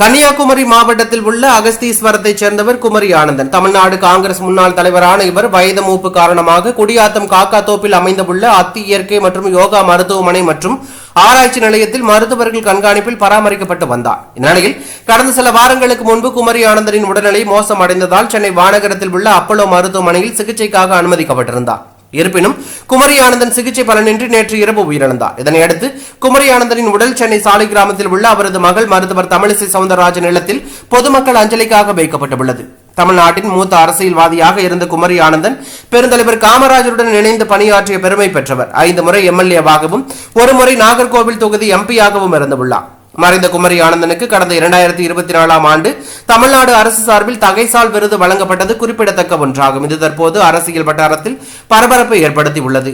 கன்னியாகுமரி மாவட்டத்தில் உள்ள அகஸ்தீஸ்வரத்தைச் சேர்ந்தவர் குமரி ஆனந்தன். தமிழ்நாடு காங்கிரஸ் முன்னாள் தலைவரான இவர் வயது மூப்பு காரணமாக குடியாத்தம் காக்காத்தோப்பில் அமைந்துள்ள அத்தி இயற்கை மற்றும் யோகா மருத்துவமனை மற்றும் ஆராய்ச்சி நிலையத்தில் மருத்துவர்கள் கண்காணிப்பில் பராமரிக்கப்பட்டு வந்தார். இந்நிலையில் கடந்த சில வாரங்களுக்கு முன்பு குமரி ஆனந்தனின் உடல்நிலை மோசமடைந்ததால் சென்னை வானகரத்தில் உள்ள அப்பலோ மருத்துவமனையில் சிகிச்சைக்காக அனுமதிக்கப்பட்டிருந்தார். இருப்பினும் குமரி ஆனந்தன் சிகிச்சை பலனின்றி நேற்று இரவு உயிரிழந்தார். இதனையடுத்து குமரி ஆனந்தனின் உடல் சென்னை சாலை கிராமத்தில் உள்ள அவரது மகள் மருத்துவர் தமிழிசை சவுந்தரராஜன் இல்லத்தில் பொதுமக்கள் அஞ்சலிக்காக வைக்கப்பட்டுள்ளது. தமிழ்நாட்டின் மூத்த அரசியல்வாதியாக இருந்த குமரி ஆனந்தன் பெருந்தலைவர் காமராஜருடன் இணைந்து பணியாற்றிய பெருமை பெற்றவர். ஐந்து முறை எம்எல்ஏவாகவும் ஒரு முறை நாகர்கோவில் தொகுதி எம்பியாகவும் இருந்துள்ளார். மறைந்த குமரி ஆனந்தனுக்கு கடந்த இரண்டாயிரத்தி இருபத்தி நாலாம் ஆண்டு தமிழ்நாடு அரசு சார்பில் தகைசால் விருது வழங்கப்பட்டது குறிப்பிடத்தக்க ஒன்றாகும். இது தற்போது அரசியல் வட்டாரத்தில் பரபரப்பை ஏற்படுத்தியுள்ளது.